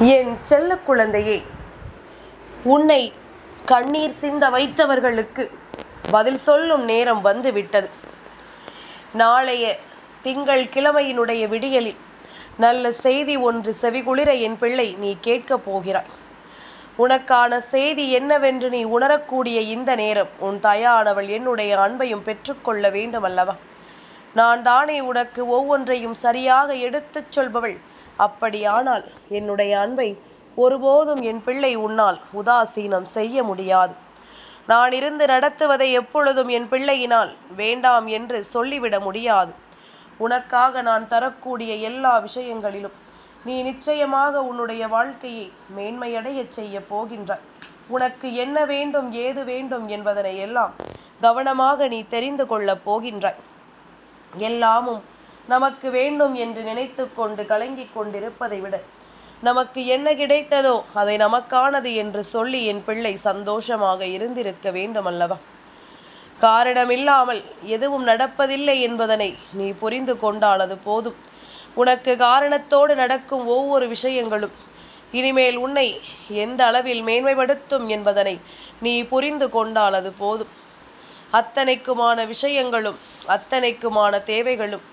என் செல்ல குழந்தையே உன்னை கண்ணீர் சிந்த வைத்தவர்களுக்கு பதில் சொல்லும் நேரம் வந்து விட்டது நாளைய திங்கள் கிழமையினுடைய விடியலில் நல்ல செய்தி ஒன்று செவிகுளிர என் பிள்ளை நீ கேட்கப் போகிறாய். உனக்கான செய்தி என்னவென்று நீ உணரக்கூடிய இந்த நேரம் உன் தாயானவள் என்னுடைய அன்பையும் பெற்றுக்கொள்ள வேண்டும் அல்லவா நான் தானே உனக்கு ஒவ்வொன்றையும் சரியாக எடுத்துச் சொல்பவள் அப்படியானால் என்னுடைய அன்பை ஒருபோதும் என் பிள்ளை உன்னால் உதாசீனம் செய்ய முடியாது. நான் இருந்து நடத்துவதை எப்பொழுதும் என் பிள்ளையினால் வேண்டாம் என்று சொல்லிவிட முடியாது. உனக்காக நான் தரக்கூடிய எல்லா விஷயங்களிலும் நீ நிச்சயமாக உன்னுடைய வாழ்க்கையை மேன்மையடையச் செய்ய போகின்றாய். உனக்கு என்ன வேண்டும் ஏது வேண்டும் என்பதனை எல்லாம் கவனமாக நீ தெரிந்து கொள்ளப் போகின்றாய். எல்லாமும் நமக்கு வேண்டும் என்று நினைத்து கொண்டு கலங்கிக் கொண்டிருப்பதை விட நமக்கு என்ன கிடைத்ததோ அதை நமக்கானது என்று சொல்லி என் பிள்ளை சந்தோஷமாக இருந்திருக்க வேண்டும் அல்லவா? காரணமில்லாமல் எதுவும் நடப்பதில்லை என்பதனை நீ புரிந்து கொண்டால் அது போதும். உனக்கு காரணத்தோடு நடக்கும் ஒவ்வொரு விஷயங்களும் இனிமேல் உன்னை எந்த அளவில் மேன்மைப்படுத்தும் என்பதனை நீ புரிந்து கொண்டால் அது போதும். அத்தனைக்குமான விஷயங்களும் அத்தனைக்குமான தேவைகளும்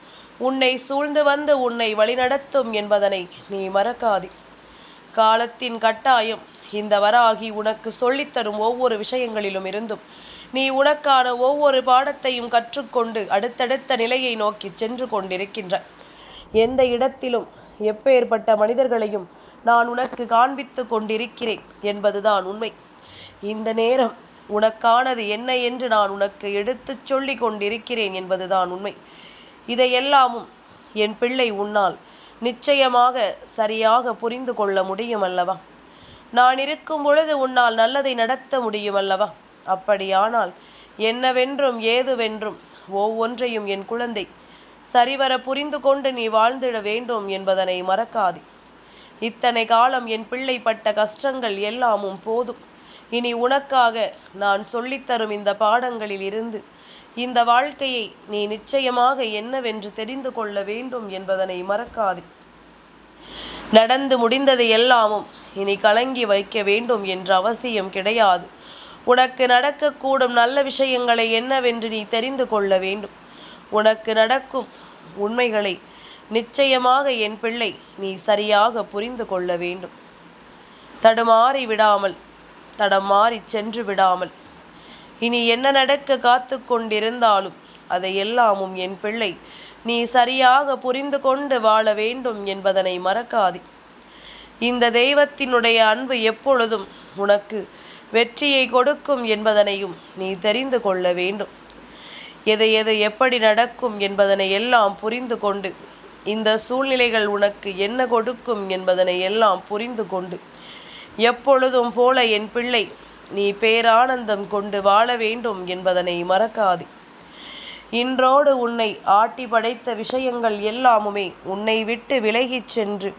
உன்னை சூழ்ந்து வந்து உன்னை வழிநடத்தும் என்பதனை நீ மறக்காதே. காலத்தின் கட்டாயம் இந்த வராகி உனக்கு சொல்லித்தரும் ஒவ்வொரு விஷயங்களிலும் இருந்தும் நீ உனக்கான ஒவ்வொரு பாடத்தையும் கற்றுக்கொண்டு அடுத்தடுத்த நிலையை நோக்கி சென்று கொண்டிருக்கின்ற எந்த இடத்திலும் எப்பேற்பட்ட மனிதர்களையும் நான் உனக்கு காண்பித்து கொண்டிருக்கிறேன் என்பதுதான் உண்மை. இந்த நேரம் உனக்கானது என்ன என்று நான் உனக்கு எடுத்துச் சொல்லி கொண்டிருக்கிறேன் என்பதுதான் உண்மை. இதையெல்லாமும் என் பிள்ளை உன்னால் நிச்சயமாக சரியாக புரிந்து கொள்ள முடியும் அல்லவா நான் இருக்கும் பொழுது உன்னால் நல்லதை நடத்த முடியும் அல்லவா அப்படியானால் என்னவென்றும் ஏதுவென்றும் ஒவ்வொன்றையும் என் குழந்தை சரிவர புரிந்து கொண்டு நீ வாழ்ந்திட வேண்டும் என்பதனை மறக்காதே. இத்தனை காலம் என் பிள்ளை பட்ட கஷ்டங்கள் எல்லாமும் போதும். இனி உனக்காக நான் சொல்லித்தரும் இந்த பாடங்களில் இருந்து இந்த வாழ்க்கையை நீ நிச்சயமாக என்னவென்று தெரிந்து கொள்ள வேண்டும் என்பதனை மறக்காதே. நடந்து முடிந்தது எல்லாமும் இனி கலங்கி வைக்க வேண்டும் என்ற அவசியம் கிடையாது. உனக்கு நடக்கக்கூடும் நல்ல விஷயங்களை என்னவென்று நீ தெரிந்து கொள்ள வேண்டும். உனக்கு நடக்கும் உண்மைகளை நிச்சயமாக என் பிள்ளை நீ சரியாக புரிந்து கொள்ள வேண்டும். தடுமாறி விடாமல் தடம் மாறி சென்று விடாமல் இனி என்ன நடக்க காத்து கொண்டிருந்தாலும் அதை எல்லாமும் என் பிள்ளை நீ சரியாக புரிந்து கொண்டு வாழ வேண்டும் என்பதனை மறக்காதே. இந்த தெய்வத்தினுடைய அன்பு எப்பொழுதும் உனக்கு வெற்றியை கொடுக்கும் என்பதனையும் நீ தெரிந்து கொள்ள வேண்டும். எது எது எப்படி நடக்கும் என்பதனை எல்லாம் புரிந்து கொண்டு இந்த சூழ்நிலைகள் உனக்கு என்ன கொடுக்கும் என்பதனை எல்லாம் புரிந்து கொண்டு எப்பொழுதும் போல என் பிள்ளை நீ பேரானந்தம் கொண்டு வாழ வேண்டும் என்பதனை மறக்காதே. இன்றோடு உன்னை ஆட்டி படைத்த விஷயங்கள் எல்லாமுமே உன்னை விட்டு விலகிச் சென்று.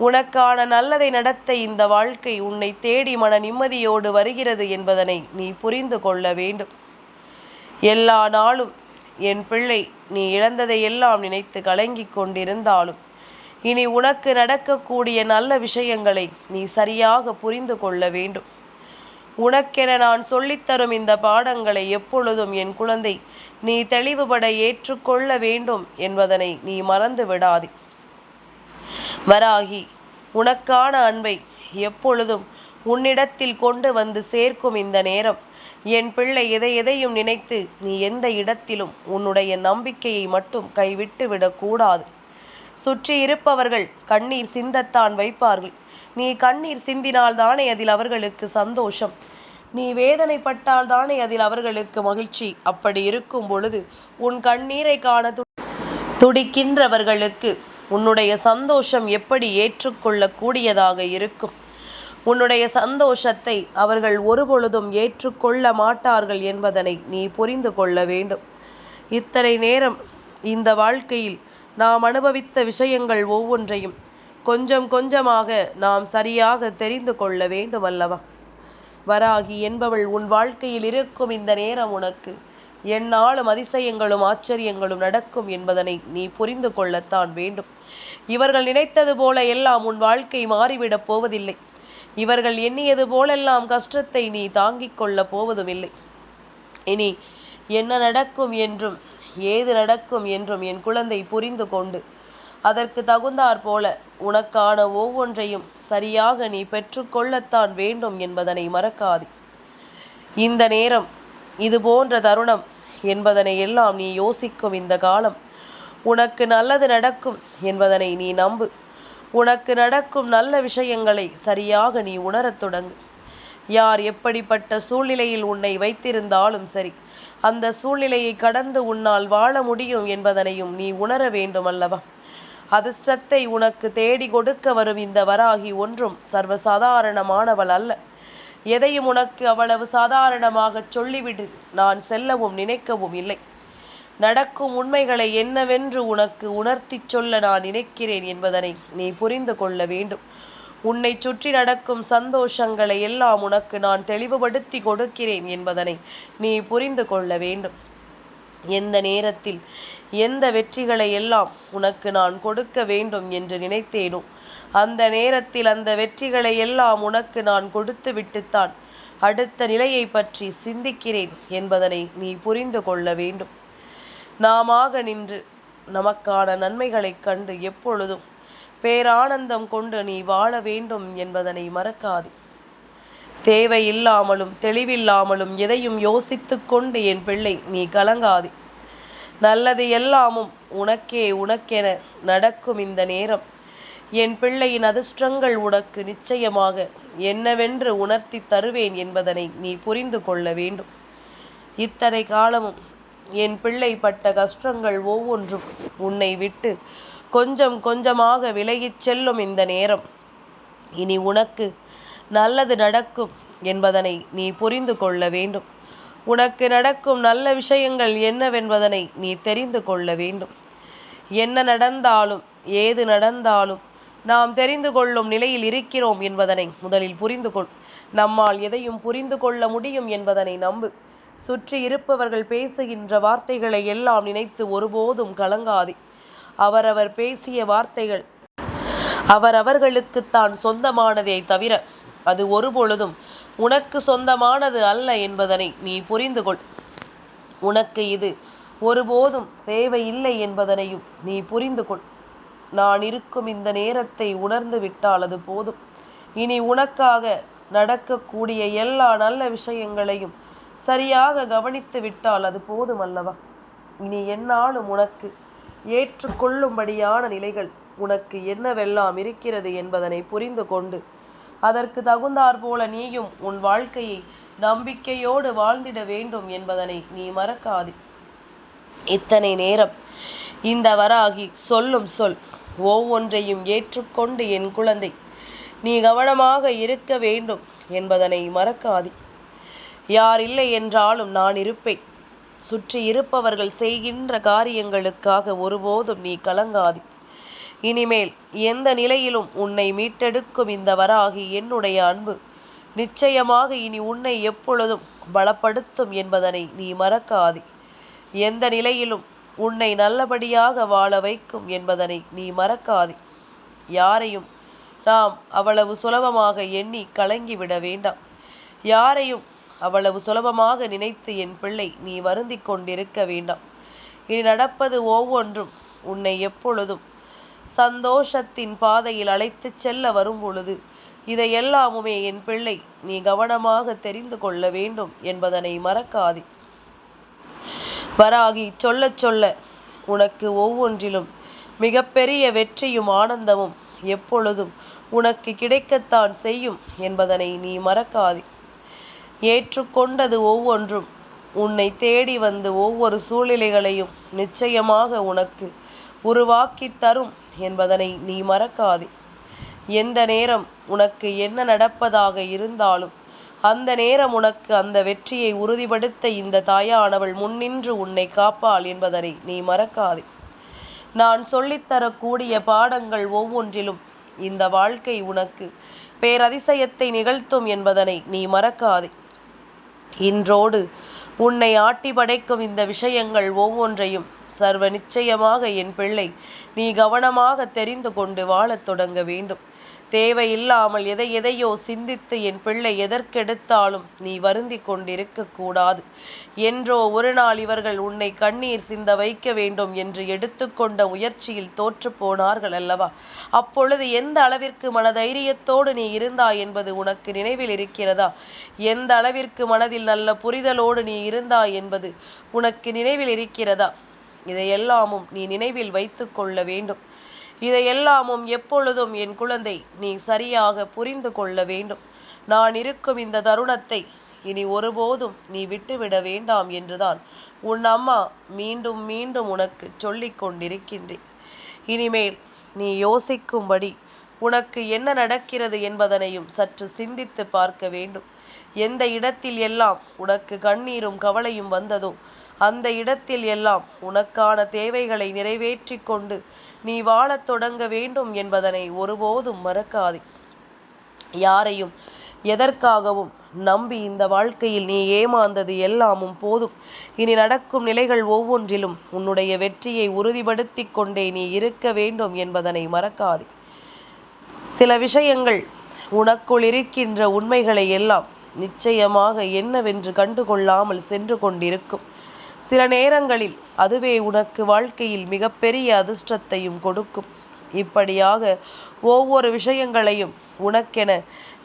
உனக்கான நல்லதை நடத்த இந்த வாழ்க்கை உன்னை தேடி மன நிம்மதியோடு வருகிறது என்பதனை நீ புரிந்து கொள்ள வேண்டும். எல்லா நாளும் என் பிள்ளை நீ இழந்ததை எல்லாம் நினைத்து கலங்கிக் கொண்டிருந்தாலும் இனி உனக்கு நடக்கக்கூடிய நல்ல விஷயங்களை நீ சரியாக புரிந்து கொள்ள வேண்டும். உனக்கென நான் சொல்லித்தரும் இந்த பாடங்களை எப்பொழுதும் என் குழந்தை நீ தெளிவுபட ஏற்றுக்கொள்ள வேண்டும் என்பதனை நீ மறந்து விடாதே. வராகி உனக்கான அன்பை எப்பொழுதும் உன்னிடத்தில் கொண்டு வந்து சேர்க்கும் இந்த நேரம் என் பிள்ளை எதை எதையும் நினைத்து நீ எந்த இடத்திலும் உன்னுடைய நம்பிக்கையை மட்டும் கைவிட்டு விடக்கூடாது. சுற்றி இருப்பவர்கள் கண்ணீர் சிந்தத்தான் வைப்பார்கள். நீ கண்ணீர் சிந்தினால் தானே அதில் அவர்களுக்கு சந்தோஷம். நீ வேதனைப்பட்டால் தானே அதில் அவர்களுக்கு மகிழ்ச்சி. அப்படி இருக்கும் பொழுது உன் கண்ணீரை காண துடிக்கின்றவர்களுக்கு உன்னுடைய சந்தோஷம் எப்படி ஏற்றுக்கொள்ளக்கூடியதாக இருக்கும்? உன்னுடைய சந்தோஷத்தை அவர்கள் ஒருபொழுதும் ஏற்றுக்கொள்ள மாட்டார்கள் என்பதனை நீ புரிந்து கொள்ள வேண்டும். இத்தனை நேரம் இந்த வாழ்க்கையில் நாம் அனுபவித்த விஷயங்கள் ஒவ்வொன்றையும் கொஞ்சம் கொஞ்சமாக நாம் சரியாக தெரிந்து கொள்ள வேண்டும் அல்லவா வராகி என்பவள் உன் வாழ்க்கையில் இருக்கும் இந்த நேரம் உனக்கு. என்னாலும் அதிசயங்களும் ஆச்சரியங்களும் நடக்கும் என்பதனை நீ புரிந்து கொள்ளத்தான் வேண்டும். இவர்கள் நினைத்தது போல எல்லாம் உன் வாழ்க்கை மாறிவிடப் போவதில்லை. இவர்கள் எண்ணியது போலெல்லாம் கஷ்டத்தை நீ தாங்கிக் கொள்ளப் போவதுமில்லை. இனி என்ன நடக்கும் என்றும் ஏது நடக்கும் என்றும் என் குழந்தை புரிந்து கொண்டு அதற்கு தகுந்தாற் போல உனக்கான ஒவ்வொன்றையும் சரியாக நீ பெற்றுக்கொள்ளத்தான் வேண்டும் என்பதனை மறக்காது. இந்த நேரம் இது போன்ற தருணம் என்பதனை எல்லாம் நீ யோசிக்கும் இந்த காலம். உனக்கு நல்லது நடக்கும் என்பதனை நீ நம்பு. உனக்கு நடக்கும் நல்ல விஷயங்களை சரியாக நீ உணரத் தொடங்கு. யார் எப்படிப்பட்ட சூழ்நிலையில் உன்னை வைத்திருந்தாலும் சரி அந்த சூழ்நிலையை கடந்து உன்னால் வாழ முடியும் என்பதனையும் நீ உணர வேண்டும் அல்லவா அதிர்ஷ்டத்தை உனக்கு தேடி கொடுக்க வரும் இந்த வராகி ஒன்றும் சர்வசாதாரணமானவள் அல்ல. எதையும் உனக்கு அவ்வளவு சாதாரணமாகச் சொல்லிவிடு. நான் செல்லவும் நினைக்கவும் இல்லை. நடக்கும் உண்மைகளை என்னவென்று உனக்கு உணர்த்திச் சொல்ல நான் நினைக்கிறேன் என்பதனை நீ புரிந்து கொள்ள வேண்டும். உன்னை சுற்றி நடக்கும் சந்தோஷங்களை எல்லாம் உனக்கு நான் தெளிவுபடுத்தி கொடுக்கிறேன் என்பதனை நீ புரிந்து கொள்ள வேண்டும். எந்த நேரத்தில் எந்த வெற்றிகளை எல்லாம் உனக்கு நான் கொடுக்க வேண்டும் என்று நினைத்தேனோ அந்த நேரத்தில் அந்த வெற்றிகளை எல்லாம் உனக்கு நான் கொடுத்து விட்டுத்தான் அடுத்த நிலையை பற்றி சிந்திக்கிறேன் என்பதனை நீ புரிந்து கொள்ள வேண்டும். நாமாக நின்று நமக்கான நன்மைகளைக் கண்டு எப்பொழுதும் பேரானந்தம் கொண்டு நீ வாழ வேண்டும் என்பதனை மறக்காதே. தேவையில்லாமலும் தெளிவில்லாமலும் எதையும் யோசித்து கொண்டு என் பிள்ளை நீ கலங்காதே. நல்லது எல்லாமும் உனக்கே உனக்கென நடக்கும் இந்த நேரம். என் பிள்ளையின் அதிர்ஷ்டங்கள் உனக்கு நிச்சயமாக என்னவென்று உணர்த்தி தருவேன் என்பதனை நீ புரிந்து கொள்ள வேண்டும். இத்தனை காலமும் என் பிள்ளை பட்ட கஷ்டங்கள் ஒவ்வொன்றும் உன்னை விட்டு கொஞ்சம் கொஞ்சமாக விலகிச் செல்லும் இந்த நேரம். இனி உனக்கு நல்லது நடக்கும் என்பதனை நீ புரிந்து கொள்ள வேண்டும். உனக்கு நடக்கும் நல்ல விஷயங்கள் என்னவென்பதனை நீ தெரிந்து கொள்ள வேண்டும். என்ன நடந்தாலும் ஏது நடந்தாலும் நாம் தெரிந்து கொள்ளும் நிலையில் இருக்கிறோம் என்பதனை முதலில் புரிந்து கொள். நம்மால் எதையும் புரிந்து கொள்ள முடியும் என்பதனை நம்பு. சுற்றி இருப்பவர்கள் பேசுகின்ற வார்த்தைகளை எல்லாம் நினைத்து ஒருபோதும் கலங்காதே. அவரவர் பேசிய வார்த்தைகள் அவரவர்களுக்குத்தான் சொந்தமானதே தவிர அது ஒருபொழுதும் உனக்கு சொந்தமானது அல்ல என்பதனை நீ புரிந்து கொள் உனக்கு இது ஒருபோதும் தேவையில்லை என்பதனையும் நீ புரிந்து கொள் நான் இருக்கும் இந்த நேரத்தை உணர்ந்து விட்டால் அது போதும். இனி உனக்காக நடக்கக்கூடிய எல்லா நல்ல விஷயங்களையும் சரியாக கவனித்து விட்டால் அது போதும் அல்லவா? இனி என்னாலும் உனக்கு ஏற்றுக்கொள்ளும்படியான நிலைகள் உனக்கு என்னவெல்லாம் இருக்கிறது என்பதனை புரிந்து கொண்டு அதற்கு தகுந்தாற் போல நீயும் உன் வாழ்க்கையை நம்பிக்கையோடு வாழ்ந்திட வேண்டும் என்பதனை நீ மறக்காதே. இத்தனை நேரம் இந்த வராகி சொல்லும் சொல் ஒவ்வொன்றையும் ஏற்றுக்கொண்டு என் குழந்தை நீ கவனமாக இருக்க வேண்டும் என்பதனை மறக்காதே. யார் இல்லை என்றாலும் நான் இருப்பேன். சுற்றி இருப்பவர்கள் செய்கின்ற காரியங்களுக்காக ஒருபோதும் நீ கலங்காதே. இனிமேல் எந்த நிலையிலும் உன்னை மீட்டெடுக்கும் இந்த வராகி என்னுடைய அன்பு. நிச்சயமாக இனி உன்னை எப்பொழுதும் பலப்படுத்தும் என்பதனை நீ மறக்காதே. எந்த நிலையிலும் உன்னை நல்லபடியாக வாழ வைக்கும் என்பதனை நீ மறக்காதே. யாரையும் நாம் அவ்வளவு சுலபமாக எண்ணி கலங்கிவிட வேண்டாம். யாரையும் அவ்வளவு சுலபமாக நினைத்து என் பிள்ளை நீ வருந்தி கொண்டிருக்க வேண்டாம். இனி நடப்பது ஒவ்வொன்றும் உன்னை எப்பொழுதும் சந்தோஷத்தின் பாதையில் அழைத்துச் செல்ல வரும் பொழுது இதையெல்லாமுமே என் பிள்ளை நீ கவனமாக தெரிந்து கொள்ள வேண்டும் என்பதனை மறக்காதே. வராகி சொல்ல சொல்ல உனக்கு ஒவ்வொன்றிலும் மிகப்பெரிய வெற்றியும் ஆனந்தமும் எப்பொழுதும் உனக்கு கிடைக்கத்தான் செய்யும் என்பதனை நீ மறக்காதே. ஏற்றுக்கொண்டது ஒவ்வொன்றும் உன்னை தேடி வந்து ஒவ்வொரு சூழ்நிலைகளையும் நிச்சயமாக உனக்கு உருவாக்கி தரும் என்பதனை நீ மறக்காதே. எந்த நேரம் உனக்கு என்ன நடப்பதாக இருந்தாலும் அந்த நேரம் உனக்கு அந்த வெற்றியை உறுதிப்படுத்த இந்த தாயானவள் முன்னின்று உன்னை காப்பாள் என்பதனை நீ மறக்காதே. நான் சொல்லித்தரக்கூடிய பாடங்கள் ஒவ்வொன்றிலும் இந்த வாழ்க்கை உனக்கு பேரதிசயத்தை நிகழ்த்தும் என்பதனை நீ மறக்காதே. இன்றோடு உன்னை ஆட்டி படைக்கும் இந்த விஷயங்கள் ஒவ்வொன்றையும் சர்வ நிச்சயமாக என் பிள்ளை. நீ கவனமாக தெரிந்து கொண்டு வாழத் தொடங்க வேண்டும். தேவையில்லாமல் எதை எதையோ சிந்தித்து என் பிள்ளை எதற்கெடுத்தாலும் நீ வருந்தி கொண்டிருக்க கூடாது. என்றோ ஒரு நாள் இவர்கள் உன்னை கண்ணீர் சிந்த வைக்க வேண்டும் என்று எடுத்துக்கொண்ட முயற்சியில் தோற்று போனார்கள் அல்லவா? அப்பொழுது எந்த அளவிற்கு மனதைரியத்தோடு நீ இருந்தாய் என்பது உனக்கு நினைவில் இருக்கிறதா? எந்த அளவிற்கு மனதில் நல்ல புரிதலோடு நீ இருந்தாய் என்பது உனக்கு நினைவில் இருக்கிறதா? இதையெல்லாமும் நீ நினைவில் வைத்து கொள்ள வேண்டும். இதையெல்லாமும் எப்பொழுதும் என் குழந்தை நீ சரியாக புரிந்து கொள்ள வேண்டும். நான் இருக்கும் இந்த தருணத்தை இனி ஒருபோதும் நீ விட்டுவிட வேண்டாம் என்றுதான் உன் அம்மா மீண்டும் மீண்டும் உனக்கு சொல்லிக் கொண்டிருக்கின்றேன். இனிமேல் நீ யோசிக்கும்படி உனக்கு என்ன நடக்கிறது என்பதனையும் சற்று சிந்தித்து பார்க்க வேண்டும். எந்த இடத்தில் எல்லாம் உனக்கு கண்ணீரும் கவலையும் வந்ததோ அந்த இடத்தில் எல்லாம் உனக்கான தேவைகளை நிறைவேற்றி கொண்டு நீ வாழத் தொடங்க வேண்டும் என்பதனை ஒருபோதும் மறக்காதே. யாரையும் எதற்காகவும் நம்பி இந்த வாழ்க்கையில் நீ ஏமாந்தது எல்லாமும் போதும். இனி நடக்கும் நிலைகள் ஒவ்வொன்றிலும் உன்னுடைய வெற்றியை உறுதிப்படுத்தி கொண்டே நீ இருக்க வேண்டும் என்பதனை மறக்காதே. சில விஷயங்கள் உனக்குள் இருக்கின்ற உண்மைகளை எல்லாம் நிச்சயமாக என்னவென்று கண்டுகொள்ளாமல் சென்று கொண்டிருக்கும். சில நேரங்களில் அதுவே உனக்கு வாழ்க்கையில் மிகப்பெரிய அதிர்ஷ்டத்தையும் கொடுக்கும். இப்படியாக ஒவ்வொரு விஷயங்களையும் உனக்கென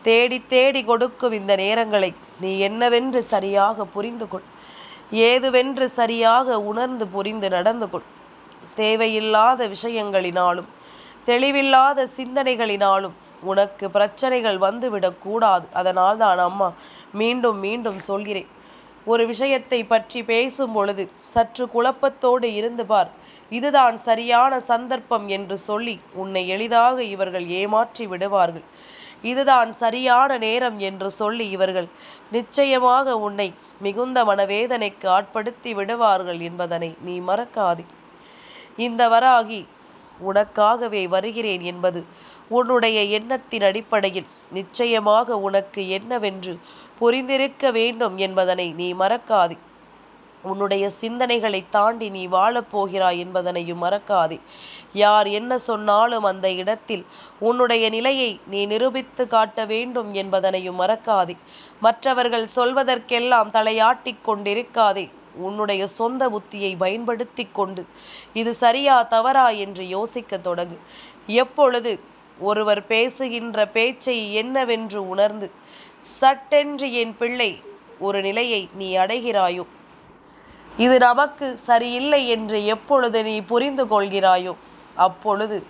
தேடி தேடி கொடுக்கும் இந்த நேரங்களை நீ என்னவென்று சரியாக புரிந்து கொள். ஏதுவென்று சரியாக உணர்ந்து புரிந்து நடந்து கொள். தேவையில்லாத விஷயங்களினாலும் தெளிவில்லாத சிந்தனைகளினாலும் உனக்கு பிரச்சனைகள் வந்துவிடக்கூடாது அதனால் தான் அம்மா மீண்டும் மீண்டும் சொல்கிறேன். ஒரு விஷயத்தை பற்றி பேசும் பொழுது சற்று குழப்பத்தோடு இருந்து பார். இதுதான் சரியான சந்தர்ப்பம் என்று சொல்லி உன்னை எளிதாக இவர்கள் ஏமாற்றி விடுவார்கள். இதுதான் சரியான நேரம் என்று சொல்லி இவர்கள் நிச்சயமாக உன்னை மிகுந்த மனவேதனைக்கு ஆட்படுத்தி விடுவார்கள் என்பதனை நீ மறக்காதே. இந்த வராகி உனக்காகவே வருகிறேன் என்பது உன்னுடைய எண்ணத்தின் அடிப்படையில் நிச்சயமாக உனக்கு என்னவென்று புரிந்திருக்க வேண்டும் என்பதனை நீ மறக்காதே. உன்னுடைய சிந்தனைகளை தாண்டி நீ வாழப்போகிறாய் என்பதனையும் மறக்காதே. யார் என்ன சொன்னாலும் அந்த இடத்தில் உன்னுடைய நிலையை நீ நிரூபித்து காட்ட வேண்டும் என்பதனையும் மறக்காதே. மற்றவர்கள் சொல்வதற்கெல்லாம் தலையாட்டிக் கொண்டிருக்காதே. உன்னுடைய சொந்த புத்தியை பயன்படுத்தி கொண்டு இது சரியா தவறா என்று யோசிக்க தொடங்கு. எப்பொழுது ஒருவர் பேசுகின்ற பேச்சை என்னவென்று உணர்ந்து சட்டென்று என் பிள்ளை ஒரு நிலையை நீ அடைகிறாயோ? இது நமக்கு சரியில்லை என்று எப்பொழுது நீ புரிந்து கொள்கிறாயோ? அப்பொழுது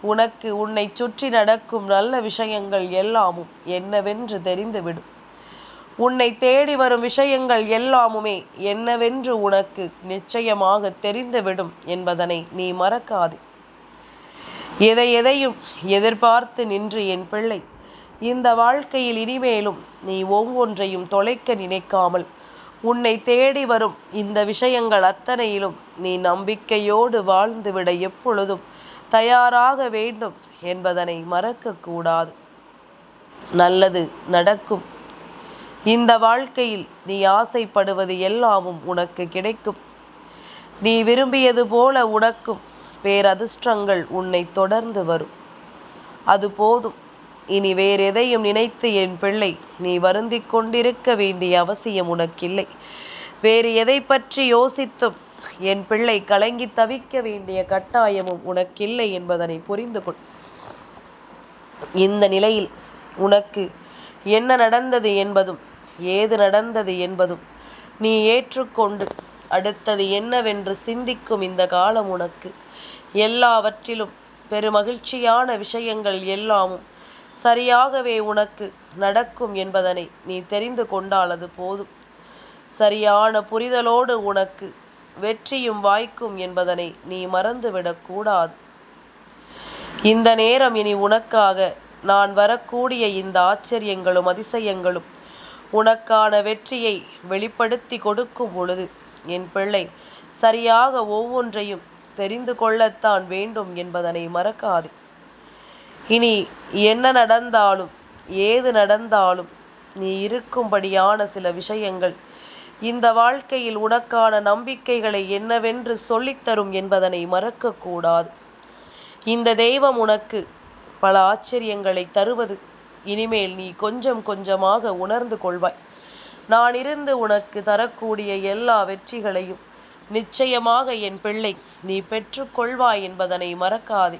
உனக்கு உன்னை சுற்றி நடக்கும் நல்ல விஷயங்கள் எல்லாமும் என்னவென்று தெரிந்துவிடும். உன்னை தேடி வரும் விஷயங்கள் எல்லாமுமே என்னவென்று உனக்கு நிச்சயமாக தெரிந்துவிடும் என்பதனை நீ மறக்காதே. எதை எதையும் எதிர்பார்த்து நின்று என் பிள்ளை. இந்த வாழ்க்கையில் இனிமேலும் நீ ஒவ்வொன்றையும் தொலைக்க நினைக்காமல் உன்னை தேடி வரும் இந்த விஷயங்கள் அத்தனையிலும் நீ நம்பிக்கையோடு வாழ்ந்துவிட எப்பொழுதும் தயாராக வேண்டும் என்பதனை மறக்கக்கூடாது. நல்லது நடக்கும். இந்த வாழ்க்கையில் நீ ஆசைப்படுவது எல்லாமும் உனக்கு கிடைக்கும். நீ விரும்பியது போல உனக்கும் பேரதிர்ஷ்டங்கள் உன்னை தொடர்ந்து வரும். அது போதும். இனி வேறெதையும் நினைத்து என் பிள்ளை நீ வருந்தி கொண்டிருக்க வேண்டிய அவசியம் உனக்கில்லை. வேறு எதை பற்றி யோசித்தும் என் பிள்ளை கலங்கி தவிக்க வேண்டிய கட்டாயமும் உனக்கில்லை என்பதனை புரிந்து கொள். இந்த நிலையில் உனக்கு என்ன நடந்தது என்பதும் ஏது நடந்தது என்பதும் நீ ஏற்றுக்கொண்டு அடுத்தது என்னவென்று சிந்திக்கும் இந்த காலம் உனக்கு. எல்லாவற்றிலும் பெருமகிழ்ச்சியான விஷயங்கள் எல்லாமும் சரியாகவே உனக்கு நடக்கும் என்பதனை நீ தெரிந்து கொண்டாலது போதும். சரியான புரிதலோடு உனக்கு வெற்றியும் வாய்க்கும் என்பதனை நீ மறந்துவிடக்கூடாது இந்த நேரம் இனி உனக்காக நான் வரக்கூடிய இந்த ஆச்சரியங்களும் அதிசயங்களும் உனக்கான வெற்றியை வெளிப்படுத்தி கொடுக்கும் பொழுது என் பிள்ளை சரியாக ஒவ்வொன்றையும் தெரிந்து கொள்ளத்தான் வேண்டும் என்பதனை மறக்காது. இனி என்ன நடந்தாலும் ஏது நடந்தாலும் நீ இருக்கும்படியான சில விஷயங்கள் இந்த வாழ்க்கையில் உனக்கான நம்பிக்கைகளை என்னவென்று சொல்லித்தரும் என்பதனை மறக்கக்கூடாது. இந்த தெய்வம் உனக்கு பல ஆச்சரியங்களை தருவது. இனிமேல் நீ கொஞ்சம் கொஞ்சமாக உணர்ந்து கொள்வாய். நான் இருந்து உனக்கு தரக்கூடிய எல்லா வெற்றிகளையும் நிச்சயமாக என் பிள்ளை நீ பெற்றுக்கொள்வாய் என்பதனை மறக்காதே.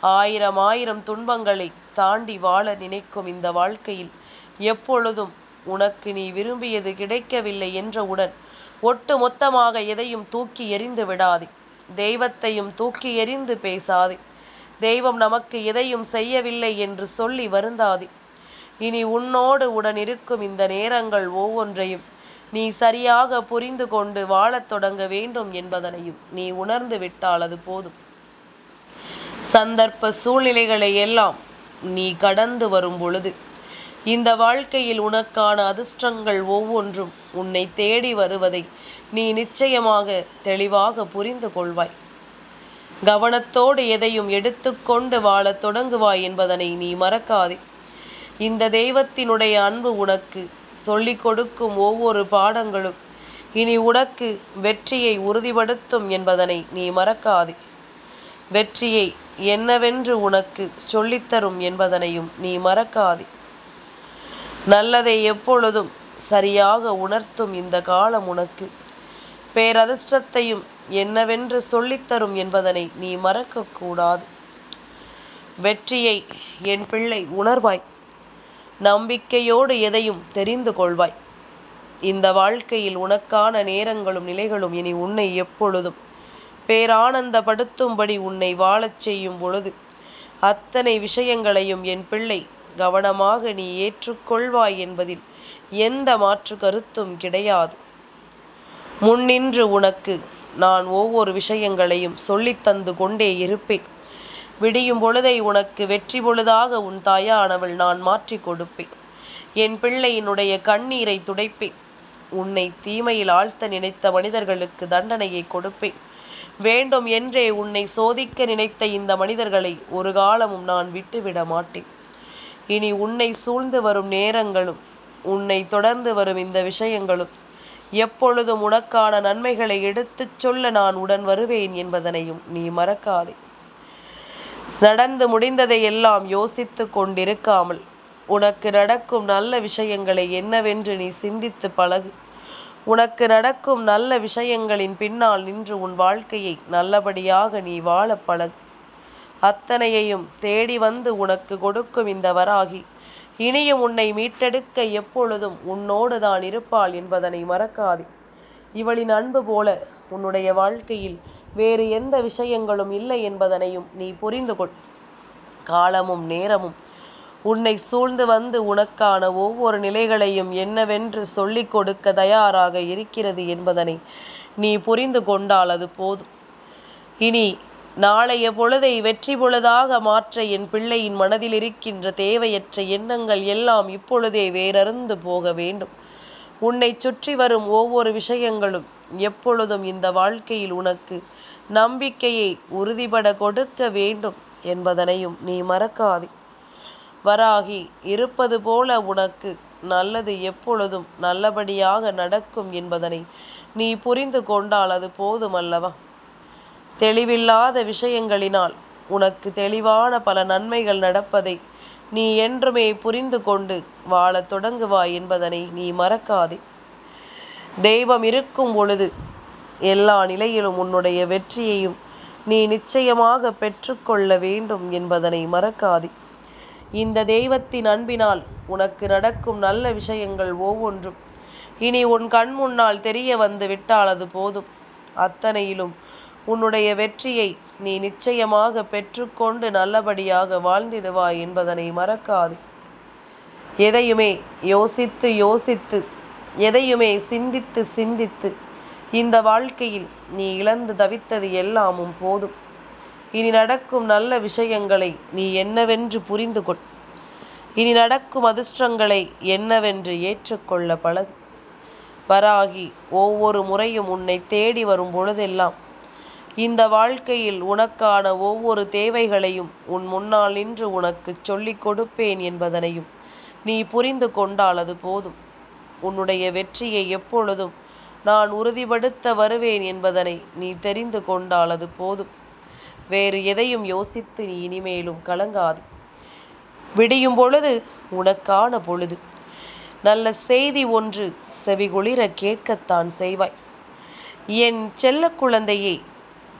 ஆயிரம் ஆயிரம் துன்பங்களை தாண்டி வாழ நினைக்கும் இந்த வாழ்க்கையில் எப்பொழுதும் உனக்கு நீ விரும்பியது கிடைக்கவில்லை என்றவுடன் ஒட்டு மொத்தமாக எதையும் தூக்கி எறிந்து விடாதே. தெய்வத்தையும் தூக்கி எறிந்து பேசாதே. தெய்வம் நமக்கு எதையும் செய்யவில்லை என்று சொல்லி வருந்தாதே. இனி உன்னோடு உடன் இருக்கும் இந்த நேரங்கள் ஒவ்வொன்றையும் நீ சரியாக புரிந்து கொண்டு வாழத் தொடங்க வேண்டும் என்பதனையும் நீ உணர்ந்து விட்டால் அது போதும். சந்தர்ப்ப சூழ்நிலைகளை எல்லாம் நீ கடந்து வரும் பொழுது இந்த வாழ்க்கையில் உனக்கான அதிர்ஷ்டங்கள் ஒவ்வொன்றும் உன்னை தேடி வருவதை நீ நிச்சயமாக தெளிவாக புரிந்து கொள்வாய். கவனத்தோடு எதையும் எடுத்துக்கொண்டு வாழத் தொடங்குவாய் என்பதனை நீ மறக்காதே. இந்த தெய்வத்தினுடைய அன்பு உனக்கு சொல்லிக் கொடுக்கும் ஒவ்வொரு பாடங்களும் இனி உனக்கு வெற்றியை உறுதிப்படுத்தும் என்பதனை நீ மறக்காதே. வெற்றியை என்னவென்று உனக்கு சொல்லித்தரும் என்பதனையும் நீ மறக்காதே. நல்லதை எப்பொழுதும் சரியாக உணர்த்தும் இந்த காலம் உனக்கு. பேரதிர்ஷ்டத்தையும் என்னவென்று சொல்லித்தரும் என்பதனை நீ மறக்கக்கூடாது வெற்றியை என் பிள்ளை உணர்வாய். நம்பிக்கையோடு எதையும் தெரிந்து கொள்வாய். இந்த வாழ்க்கையில் உனக்கான நேரங்களும் நிலைகளும் இனி உன்னை எப்பொழுதும் பேரானந்தப்படுத்தும்படி உன்னை வாழச் செய்யும் பொழுது அத்தனை விஷயங்களையும் என் பிள்ளை கவனமாக நீ ஏற்றுக்கொள்வாய் என்பதில் எந்த மாற்று கருத்தும் கிடையாது. முன்னின்று உனக்கு நான் ஒவ்வொரு விஷயங்களையும் சொல்லித்தந்து கொண்டே இருப்பேன். விடியும் பொழுதை உனக்கு வெற்றி பொழுதாக உன் தாயானவள் நான் மாற்றிக் கொடுப்பேன். என் பிள்ளையினுடைய கண்ணீரை துடைப்பேன். உன்னை தீமையில் ஆழ்த்த நினைத்த மனிதர்களுக்கு தண்டனையை கொடுப்பேன். வேண்டும் என்றே உன்னை சோதிக்க நினைத்த இந்த மனிதர்களை ஒரு காலமும் நான் விட்டுவிட மாட்டேன். இனி உன்னை சூழ்ந்து வரும் நேரங்களும் உன்னை தொடர்ந்து வரும் இந்த விஷயங்களும் எப்பொழுதும் உனக்கான நன்மைகளை எடுத்துச் சொல்ல நான் உடன் வருவேன் என்பதனையும் நீ மறக்காதே. நடந்து முடிந்ததை எல்லாம் யோசித்து கொண்டிருக்காமல் உனக்கு நடக்கும் நல்ல விஷயங்களை என்னவென்று நீ சிந்தித்து பழகு. உனக்கு நடக்கும் நல்ல விஷயங்களின் பின்னால் நின்று உன் வாழ்க்கையை நல்லபடியாக நீ வாழ பழகு. அத்தனையையும் தேடி வந்து உனக்கு கொடுக்கும் இந்த வராகி இனியும் உன்னை மீட்டெடுக்க எப்பொழுதும் உன்னோடு தான் இருப்பாள் என்பதனை மறக்காதே. இவளின் அன்பு போல உன்னுடைய வாழ்க்கையில் வேறு எந்த விஷயங்களும் இல்லை என்பதனையும் நீ புரிந்து கொள். காலமும் நேரமும் உன்னை சூழ்ந்து வந்து உனக்கான ஒவ்வொரு நிலைகளையும் என்னவென்று சொல்லிக் கொடுக்க தயாராக இருக்கிறது என்பதனை நீ புரிந்து கொண்டால் அது போதும். இனி நாளைய பொழுதை வெற்றி பொழுதாக மாற்ற என் பிள்ளையின் மனதில் இருக்கின்ற தேவையற்ற எண்ணங்கள் எல்லாம் இப்பொழுதே வேறறுந்து போக வேண்டும். உன்னை சுற்றி வரும் ஒவ்வொரு விஷயங்களும் எப்பொழுதும் இந்த வாழ்க்கையில் உனக்கு நம்பிக்கையை உறுதிபட கொடுக்க வேண்டும் என்பதனையும் நீ மறக்காதே. வராகி இருப்பது போல உனக்கு நல்லது எப்பொழுதும் நல்லபடியாக நடக்கும் என்பதனை நீ புரிந்து கொண்டால் அது போதுமல்லவா தெளிவில்லாத விஷயங்களினால் உனக்கு தெளிவான பல நன்மைகள் நடப்பதை நீ என்றுமே புரிந்து கொண்டு வாழத் தொடங்குவாய் என்பதனை நீ மறக்காதே. தெய்வம் இருக்கும் பொழுது எல்லா நிலையிலும் உன்னுடைய வெற்றியையும் நீ நிச்சயமாக பெற்றுக்கொள்ள வேண்டும் என்பதனை மறக்காதே. இந்த தெய்வத்தின் அன்பினால் உனக்கு நடக்கும் நல்ல விஷயங்கள் ஒவ்வொன்றும். இனி உன் கண் முன்னால் தெரிய வந்து விட்டால் அது போதும். அத்தனையிலும் உன்னுடைய வெற்றியை நீ நிச்சயமாக பெற்றுக்கொண்டு நல்லபடியாக வாழ்ந்திடுவாய் என்பதனை மறக்காது. எதையுமே யோசித்து யோசித்து எதையுமே சிந்தித்து சிந்தித்து இந்த வாழ்க்கையில் நீ இழந்து தவித்தது எல்லாமும் போதும். இனி நடக்கும் நல்ல விஷயங்களை நீ என்னவென்று புரிந்து கொள் இனி நடக்கும் அதிர்ஷ்டங்களை என்னவென்று ஏற்றுக்கொள்ள பழகு. வராகி ஒவ்வொரு முறையும் உன்னை தேடி வரும் பொழுதெல்லாம் இந்த வாழ்க்கையில் உனக்கான ஒவ்வொரு தேவைகளையும் உன் முன்னால் நின்று உனக்கு சொல்லிக் கொடுப்பேன் என்பதனையும் நீ புரிந்து கொண்டால் அது போதும். உன்னுடைய வெற்றியை எப்பொழுதும் நான் உறுதிப்படுத்த வருவேன் என்பதனை நீ தெரிந்து கொண்டால் அது போதும். வேறு எதையும் யோசித்து நீ இனிமேலும் கலங்காது. விடியும் பொழுது உனக்கான பொழுது. நல்ல செய்தி ஒன்று செவிகுளிர கேட்கத்தான் செய்வாய். என் செல்ல குழந்தையே